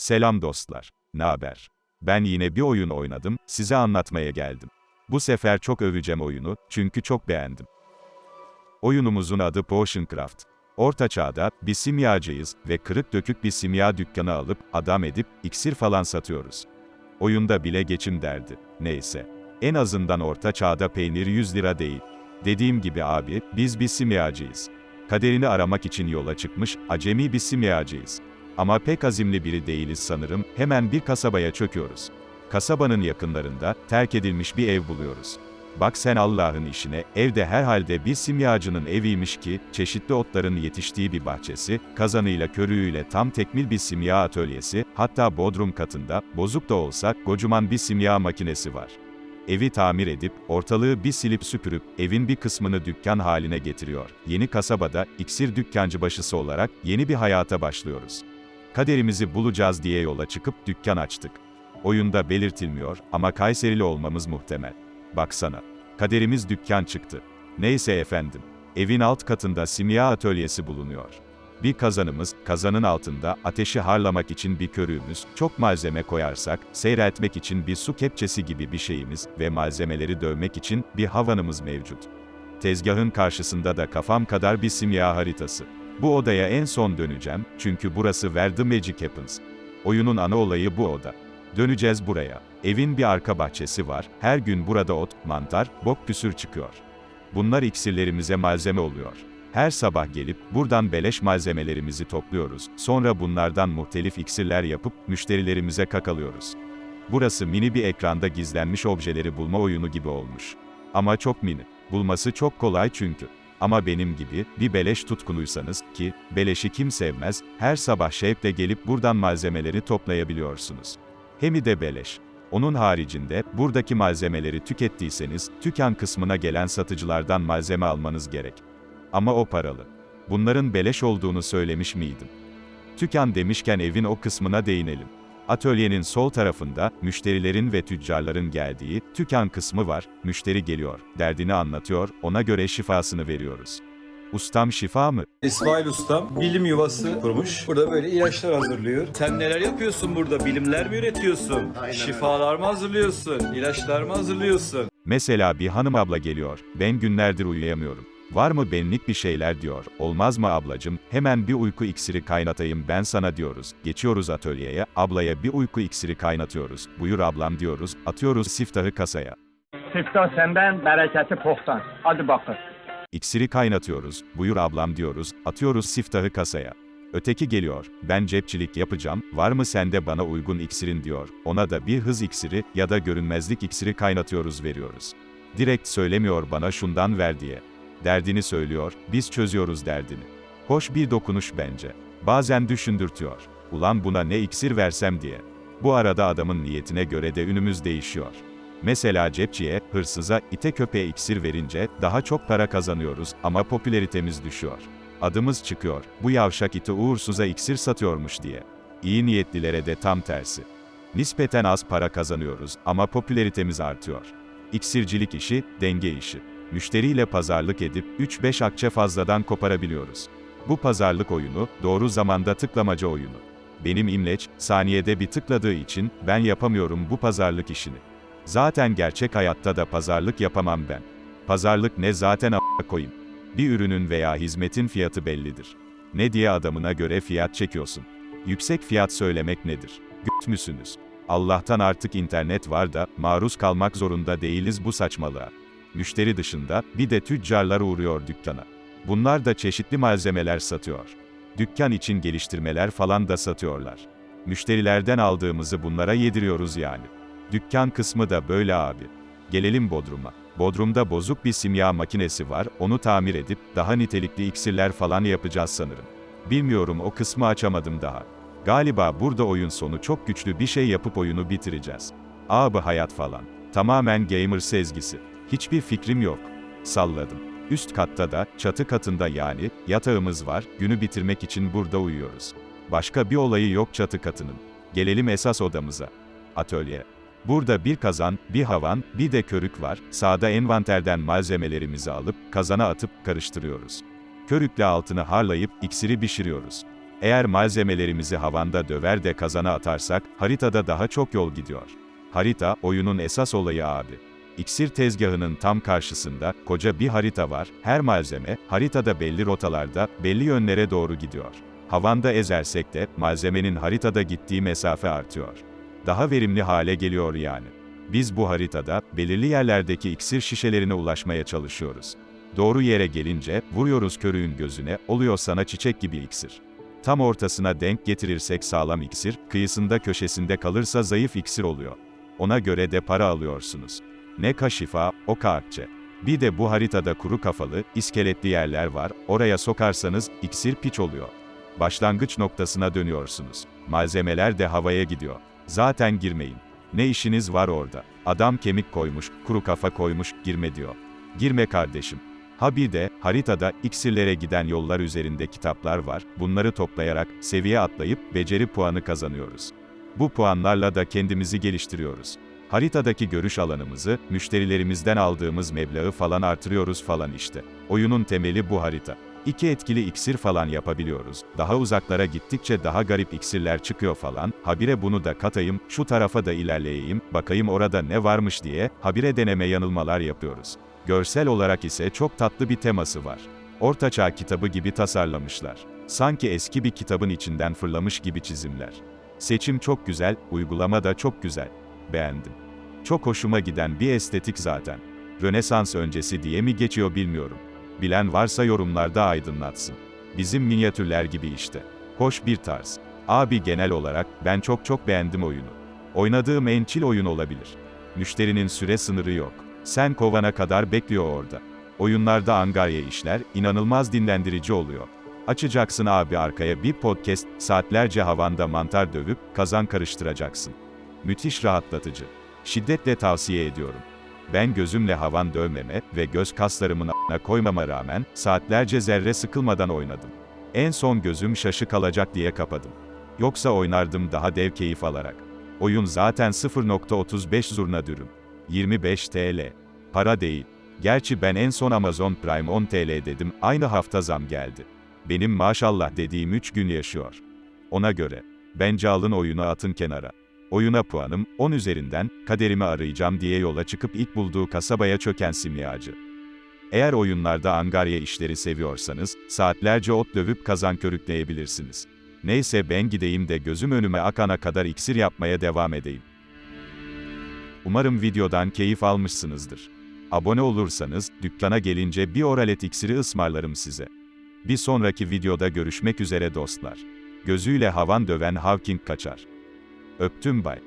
Selam dostlar. Ne haber? Ben yine bir oyun oynadım, size anlatmaya geldim. Bu sefer çok öveceğim oyunu, çünkü çok beğendim. Oyunumuzun adı Potioncraft. Orta çağda, bir simyacıyız ve kırık dökük bir simya dükkanı alıp, adam edip, iksir falan satıyoruz. Oyunda bile geçim derdi. Neyse. En azından orta çağda peynir 100 lira değil. Dediğim gibi abi, biz bir simyacıyız. Kaderini aramak için yola çıkmış, acemi bir simyacıyız. Ama pek azimli biri değiliz sanırım, hemen bir kasabaya çöküyoruz. Kasabanın yakınlarında, terk edilmiş bir ev buluyoruz. Bak sen Allah'ın işine, evde herhalde bir simyacının eviymiş ki, çeşitli otların yetiştiği bir bahçesi, kazanıyla körüğüyle tam tekmil bir simya atölyesi, hatta bodrum katında, bozuk da olsa, kocaman bir simya makinesi var. Evi tamir edip, ortalığı bir silip süpürüp, evin bir kısmını dükkan haline getiriyor. Yeni kasabada, iksir dükkancı başısı olarak, yeni bir hayata başlıyoruz. Kaderimizi bulacağız diye yola çıkıp dükkan açtık. Oyunda belirtilmiyor ama Kayserili olmamız muhtemel. Baksana. Kaderimiz dükkan çıktı. Neyse efendim. Evin alt katında simya atölyesi bulunuyor. Bir kazanımız, kazanın altında ateşi harlamak için bir körüğümüz, çok malzeme koyarsak, seyreltmek için bir su kepçesi gibi bir şeyimiz ve malzemeleri dövmek için bir havanımız mevcut. Tezgahın karşısında da kafam kadar bir simya haritası. Bu odaya en son döneceğim, çünkü burası Where the Magic Happens. Oyunun ana olayı bu oda. Döneceğiz buraya. Evin bir arka bahçesi var, her gün burada ot, mantar, bok püsür çıkıyor. Bunlar iksirlerimize malzeme oluyor. Her sabah gelip, buradan beleş malzemelerimizi topluyoruz, sonra bunlardan muhtelif iksirler yapıp, müşterilerimize kakalıyoruz. Burası mini bir ekranda gizlenmiş objeleri bulma oyunu gibi olmuş. Ama çok mini. Bulması çok kolay çünkü. Ama benim gibi, bir beleş tutkunuysanız, ki, beleşi kim sevmez, her sabah şevkle gelip buradan malzemeleri toplayabiliyorsunuz. Hemi de beleş. Onun haricinde, buradaki malzemeleri tükettiyseniz, tüken kısmına gelen satıcılardan malzeme almanız gerek. Ama o paralı. Bunların beleş olduğunu söylemiş miydim? Tükan demişken evin o kısmına değinelim. Atölyenin sol tarafında, müşterilerin ve tüccarların geldiği, tükan kısmı var, müşteri geliyor, derdini anlatıyor, ona göre şifasını veriyoruz. Ustam şifa mı? İsmail Ustam bilim yuvası kurmuş. Burada böyle ilaçlar hazırlıyor. Sen neler yapıyorsun burada? Bilimler mi üretiyorsun? Şifalar mı hazırlıyorsun? İlaçlar mı hazırlıyorsun? Mesela bir hanım abla geliyor, ben günlerdir uyuyamıyorum. Var mı benlik bir şeyler diyor, olmaz mı ablacım, hemen bir uyku iksiri kaynatayım ben sana diyoruz. Geçiyoruz atölyeye, ablaya bir uyku iksiri kaynatıyoruz. Buyur ablam diyoruz, atıyoruz siftahı kasaya. Siftah senden, bereketi pohtan. Hadi bakın. İksiri kaynatıyoruz, buyur ablam diyoruz, atıyoruz siftahı kasaya. Öteki geliyor, ben cepçilik yapacağım, var mı sende bana uygun iksirin diyor, ona da bir hız iksiri ya da görünmezlik iksiri kaynatıyoruz veriyoruz. Direkt söylemiyor bana şundan ver diye. Derdini söylüyor, biz çözüyoruz derdini. Hoş bir dokunuş bence. Bazen düşündürtüyor. Ulan buna ne iksir versem diye. Bu arada adamın niyetine göre de ünümüz değişiyor. Mesela cepçiye, hırsıza, ite köpeğe iksir verince daha çok para kazanıyoruz ama popülaritemiz düşüyor. Adımız çıkıyor, bu yavşak iti uğursuza iksir satıyormuş diye. İyi niyetlilere de tam tersi. Nispeten az para kazanıyoruz ama popülaritemiz artıyor. İksircilik işi, denge işi. Müşteriyle pazarlık edip 3-5 akçe fazladan koparabiliyoruz. Bu pazarlık oyunu, doğru zamanda tıklamaca oyunu. Benim imleç, saniyede bir tıkladığı için, ben yapamıyorum bu pazarlık işini. Zaten gerçek hayatta da pazarlık yapamam ben. Pazarlık ne zaten a**a koyayım. Bir ürünün veya hizmetin fiyatı bellidir. Ne diye adamına göre fiyat çekiyorsun. Yüksek fiyat söylemek nedir? Güt müsünüz? Allah'tan artık internet var da, maruz kalmak zorunda değiliz bu saçmalığa. Müşteri dışında, bir de tüccarlar uğruyor dükkana. Bunlar da çeşitli malzemeler satıyor. Dükkan için geliştirmeler falan da satıyorlar. Müşterilerden aldığımızı bunlara yediriyoruz yani. Dükkan kısmı da böyle abi. Gelelim Bodrum'a. Bodrum'da bozuk bir simya makinesi var, onu tamir edip, daha nitelikli iksirler falan yapacağız sanırım. Bilmiyorum o kısmı açamadım daha. Galiba burada oyun sonu çok güçlü bir şey yapıp oyunu bitireceğiz. Abi hayat falan. Tamamen gamer sezgisi. Hiçbir fikrim yok. Salladım. Üst katta da, çatı katında yani, yatağımız var, günü bitirmek için burada uyuyoruz. Başka bir olayı yok çatı katının. Gelelim esas odamıza. Atölye. Burada bir kazan, bir havan, bir de körük var. Sağda envanterden malzemelerimizi alıp, kazana atıp, karıştırıyoruz. Körükle altını harlayıp, iksiri pişiriyoruz. Eğer malzemelerimizi havanda döver de kazana atarsak, haritada daha çok yol gidiyor. Harita, oyunun esas olayı abi. İksir tezgahının tam karşısında, koca bir harita var, her malzeme, haritada belli rotalarda, belli yönlere doğru gidiyor. Havanda ezersek de, malzemenin haritada gittiği mesafe artıyor. Daha verimli hale geliyor yani. Biz bu haritada, belirli yerlerdeki iksir şişelerine ulaşmaya çalışıyoruz. Doğru yere gelince, vuruyoruz körüğün gözüne, oluyor sana çiçek gibi iksir. Tam ortasına denk getirirsek sağlam iksir, kıyısında köşesinde kalırsa zayıf iksir oluyor. Ona göre de para alıyorsunuz. Ne kaşifa, o kağıtçı. Bir de bu haritada kuru kafalı, iskeletli yerler var, oraya sokarsanız, iksir piç oluyor. Başlangıç noktasına dönüyorsunuz. Malzemeler de havaya gidiyor. Zaten girmeyin. Ne işiniz var orada? Adam kemik koymuş, kuru kafa koymuş, girme diyor. Girme kardeşim. Ha bir de, haritada, iksirlere giden yollar üzerinde kitaplar var, bunları toplayarak, seviye atlayıp, beceri puanı kazanıyoruz. Bu puanlarla da kendimizi geliştiriyoruz. Haritadaki görüş alanımızı, müşterilerimizden aldığımız meblağı falan artırıyoruz falan işte. Oyunun temeli bu harita. İki etkili iksir falan yapabiliyoruz. Daha uzaklara gittikçe daha garip iksirler çıkıyor falan. Habire bunu da katayım, şu tarafa da ilerleyeyim, bakayım orada ne varmış diye, habire deneme yanılmalar yapıyoruz. Görsel olarak ise çok tatlı bir teması var. Ortaçağ kitabı gibi tasarlamışlar. Sanki eski bir kitabın içinden fırlamış gibi çizimler. Seçim çok güzel, uygulama da çok güzel. Beğendim. Çok hoşuma giden bir estetik zaten. Rönesans öncesi diye mi geçiyor bilmiyorum. Bilen varsa yorumlarda aydınlatsın. Bizim minyatürler gibi işte. Hoş bir tarz. Abi genel olarak ben çok çok beğendim oyunu. Oynadığım en chill oyun olabilir. Müşterinin süre sınırı yok. Sen kovana kadar bekliyor orada. Oyunlarda angarya işler inanılmaz dinlendirici oluyor. Açacaksın abi arkaya bir podcast, saatlerce havanda mantar dövüp kazan karıştıracaksın. Müthiş rahatlatıcı. Şiddetle tavsiye ediyorum. Ben gözümle havan dövmeme ve göz kaslarımın a**ına koymama rağmen saatlerce zerre sıkılmadan oynadım. En son gözüm şaşı kalacak diye kapadım. Yoksa oynardım daha dev keyif alarak. Oyun zaten 0.35 zurna dürüm. 25 TL. Para değil. Gerçi ben en son Amazon Prime 10 TL dedim, aynı hafta zam geldi. Benim maşallah dediğim 3 gün yaşıyor. Ona göre. Bence alın oyunu atın kenara. Oyuna puanım, 10 üzerinden, kaderimi arayacağım diye yola çıkıp ilk bulduğu kasabaya çöken simyacı. Eğer oyunlarda angarya işleri seviyorsanız, saatlerce ot dövüp kazan körükleyebilirsiniz. Neyse ben gideyim de gözüm önüme akana kadar iksir yapmaya devam edeyim. Umarım videodan keyif almışsınızdır. Abone olursanız, dükkana gelince bir oralet iksiri ısmarlarım size. Bir sonraki videoda görüşmek üzere dostlar. Gözüyle havan döven Hawking kaçar. Öptüm bay.